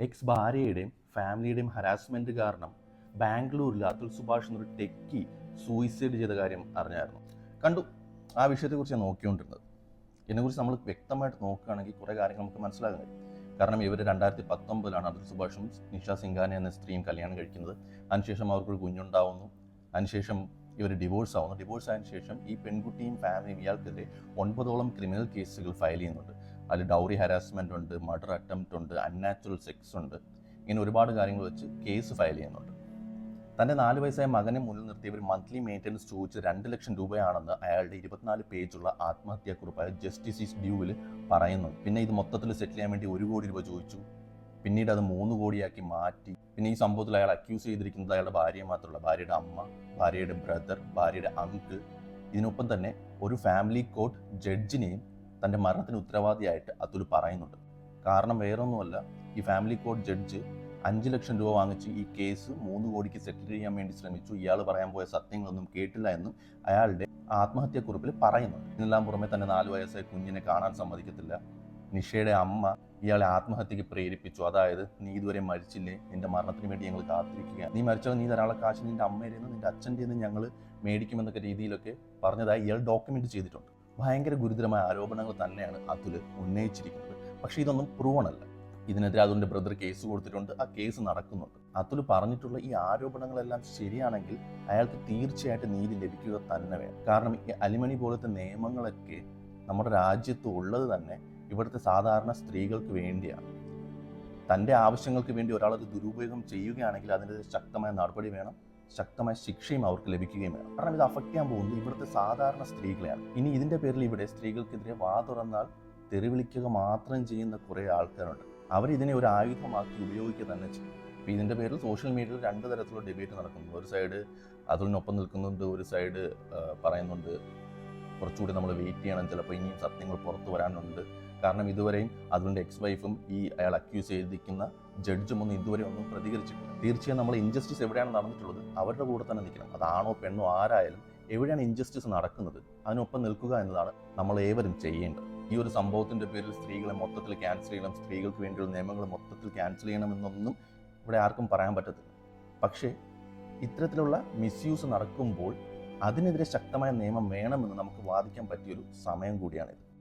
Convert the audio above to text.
X ഭാര്യയുടെയും ഫാമിലിയുടെയും harassment കാരണം ബാംഗ്ലൂരിൽ അതുൽ സുഭാഷ് എന്നൊരു ടെക്കി സൂയിസൈഡ് ചെയ്ത കാര്യം അറിഞ്ഞായിരുന്നു. കണ്ടു. ആ വിഷയത്തെക്കുറിച്ച് ഞാൻ നോക്കിക്കൊണ്ടിരുന്നത്. ഇതിനെക്കുറിച്ച് നമ്മൾ വ്യക്തമായിട്ട് നോക്കുകയാണെങ്കിൽ കുറേ കാര്യങ്ങൾ നമുക്ക് മനസ്സിലാകുന്നത് കാരണം ഇവർ രണ്ടായിരത്തി പത്തൊമ്പതിലാണ് അതുൽ സുഭാഷും നിഷ സിംഗാനെ എന്ന സ്ത്രീയും കല്യാണം കഴിക്കുന്നത്. അതിനുശേഷം അവർക്കൊരു കുഞ്ഞുണ്ടാവുന്നു. അതിനുശേഷം ഇവർ ഡിവോഴ്സ് ആവുന്നു. ഡിവോഴ്സ് ആയതിനു ശേഷം ഈ പെൺകുട്ടിയും ഫാമിലിയും ഇയാൾക്കെതിരെ ഒൻപതോളം ക്രിമിനൽ കേസുകൾ ഫയൽ ചെയ്യുന്നുണ്ട്. അതിൽ ഡൗറി ഹരാസ്മെന്റ് ഉണ്ട് മർഡർ അറ്റംപ്റ്റ് ഉണ്ട് അൺനാച്ചുറൽ സെക്സ് ഉണ്ട്. ഇങ്ങനെ ഒരുപാട് കാര്യങ്ങൾ വെച്ച് കേസ് ഫയൽ ചെയ്യുന്നുണ്ട്. തന്റെ നാല് വയസ്സായ മകനെ മുന്നിൽ നിർത്തി ഇവർ മന്ത്ലി മെയിന്റനൻസ് ചോദിച്ച് രണ്ട് ലക്ഷം രൂപയാണെന്ന് അയാളുടെ ഇരുപത്തിനാല് പേജുള്ള ആത്മഹത്യാക്കുറിപ്പായ ജസ്റ്റിസ് ഈസ് ഡ്യൂവിൽ പറയുന്നു. പിന്നെ ഇത് മൊത്തത്തിൽ സെറ്റിൽ ചെയ്യാൻ വേണ്ടി ഒരു കോടി രൂപ ചോദിച്ചു. പിന്നീട് അത് മൂന്ന് കോടിയാക്കി മാറ്റി. പിന്നെ ഈ സംഭവത്തിൽ അയാൾ അക്യൂസ് ചെയ്തിരിക്കുന്നത് അയാളുടെ ഭാര്യ മാത്രമല്ല ഭാര്യയുടെ അമ്മ ഭാര്യയുടെ ബ്രദർ ഭാര്യയുടെ അങ്കിൾ ഇതിനൊപ്പം തന്നെ ഒരു ഫാമിലി കോർട്ട് ജഡ്ജിനെയും തന്റെ മരണത്തിന് ഉത്തരവാദിയായിട്ട് അതുൽ പറയുന്നുണ്ട്. കാരണം വേറൊന്നുമല്ല ഈ ഫാമിലി കോർട്ട് ജഡ്ജ് അഞ്ച് ലക്ഷം രൂപ വാങ്ങിച്ച് ഈ കേസ് മൂന്ന് കോടിക്ക് സെറ്റിൽ ചെയ്യാൻ വേണ്ടി ശ്രമിച്ചു. ഇയാൾ പറയാൻ പോയ സത്യങ്ങളൊന്നും കേട്ടില്ല എന്നും അയാളുടെ ആത്മഹത്യാക്കുറിപ്പിൽ പറയുന്നുണ്ട്. ഇതിനെല്ലാം പുറമെ തന്നെ നാല് വയസ്സായ കുഞ്ഞിനെ കാണാൻ സമ്മതിക്കത്തില്ല. നിഷയുടെ അമ്മ ഇയാളെ ആത്മഹത്യക്ക് പ്രേരിപ്പിച്ചു. അതായത് നീ ഇതുവരെ മരിച്ചില്ലേ? നിന്റെ മരണത്തിന് വേണ്ടി ഞങ്ങൾ കാത്തിരിക്കുക നീ മരിച്ചാൽ നീ ധാരാളം കാശ് നിന്റെ അമ്മയുടെ നിന്റെ അച്ഛന്റെ നിന്ന് ഞങ്ങൾ മേടിക്കുമെന്നൊക്കെ രീതിയിലൊക്കെ പറഞ്ഞതായി ഇയാൾ ഡോക്യുമെന്റ് ചെയ്തിട്ടുണ്ട്. ഭയങ്കര ഗുരുതരമായ ആരോപണങ്ങൾ തന്നെയാണ് അതുൽ ഉന്നയിച്ചിരിക്കുന്നത്. പക്ഷേ ഇതൊന്നും പ്രൂവണല്ല ഇതിനെതിരെ അതുകൊണ്ട് ബ്രദർ കേസ് കൊടുത്തിട്ടുണ്ട്. ആ കേസ് നടക്കുന്നുണ്ട്. അതുൽ പറഞ്ഞിട്ടുള്ള ഈ ആരോപണങ്ങളെല്ലാം ശരിയാണെങ്കിൽ അയാൾക്ക് തീർച്ചയായിട്ടും നീതി ലഭിക്കുക തന്നെ വേണം. കാരണം ഈ അലിമണി പോലത്തെ നിയമങ്ങളൊക്കെ നമ്മുടെ രാജ്യത്ത് ഉള്ളത് തന്നെ ഇവിടുത്തെ സാധാരണ സ്ത്രീകൾക്ക് വേണ്ടിയാണ്. തന്റെ ആവശ്യങ്ങൾക്ക് വേണ്ടി ഒരാളത് ദുരുപയോഗം ചെയ്യുകയാണെങ്കിൽ അതിനെതിരെ ശക്തമായ നടപടി വേണം. ശക്തമായ ശിക്ഷയും അവർക്ക് ലഭിക്കുകയും വേണം. കാരണം ഇത് അഫക്റ്റ് ചെയ്യാൻ പോകുന്നത് ഇവിടുത്തെ സാധാരണ സ്ത്രീകളെയാണ്. ഇനി ഇതിന്റെ പേരിൽ ഇവിടെ സ്ത്രീകൾക്കെതിരെ വാ തുറന്നാൽ തെറിവിളിക്കുക മാത്രം ചെയ്യുന്ന കുറേ ആൾക്കാരുണ്ട്. അവർ ഇതിനെ ഒരു ആയുധമാക്കി ഉപയോഗിക്കുക തന്നെ ചെയ്യും. അപ്പോൾ ഇതിന്റെ പേരിൽ സോഷ്യൽ മീഡിയയിൽ രണ്ട് തരത്തിലുള്ള ഡിബേറ്റ് നടക്കുന്നു. ഒരു സൈഡ് അതിനൊപ്പം നിൽക്കുന്നുണ്ട് ഒരു സൈഡ് പറയുന്നുണ്ട് കുറച്ചുകൂടി നമ്മൾ വെയിറ്റ് ചെയ്യണം ചിലപ്പോൾ ഇനിയും സത്യങ്ങൾ പുറത്തു വരാനുണ്ട്. കാരണം ഇതുവരെയും അതുകൊണ്ട് എക്സ് വൈഫും ഈ അയാൾ അക്യൂസ് ചെയ്തിരിക്കുന്ന ജഡ്ജും ഒന്നും ഇതുവരെ ഒന്നും പ്രതികരിച്ചിട്ടില്ല. തീർച്ചയായും നമ്മൾ ഇൻജസ്റ്റിസ് എവിടെയാണ് നടന്നിട്ടുള്ളത്? അവരുടെ കൂടെ തന്നെ നിൽക്കണം. അതാണോ പെണ്ണോ ആരായാലും എവിടെയാണ് ഇൻജസ്റ്റിസ് നടക്കുന്നത്? അതിനൊപ്പം നിൽക്കുക എന്നതാണ് നമ്മൾ ഏവരും ചെയ്യേണ്ടത്. ഈ ഒരു സംഭവത്തിന്റെ പേരിൽ സ്ത്രീകളെ മൊത്തത്തിൽ ക്യാൻസൽ ചെയ്യണം സ്ത്രീകൾക്ക് വേണ്ടിയുള്ള നിയമങ്ങൾ മൊത്തത്തിൽ ക്യാൻസൽ ചെയ്യണമെന്നൊന്നും ഇവിടെ ആർക്കും പറയാൻ പറ്റത്തില്ല. പക്ഷേ ഇത്തരത്തിലുള്ള മിസ്യൂസ് നടക്കുമ്പോൾ അതിനെതിരെ ശക്തമായ നിയമം വേണമെന്ന് നമുക്ക് വാദിക്കാൻ പറ്റിയൊരു സമയം കൂടിയാണിത്.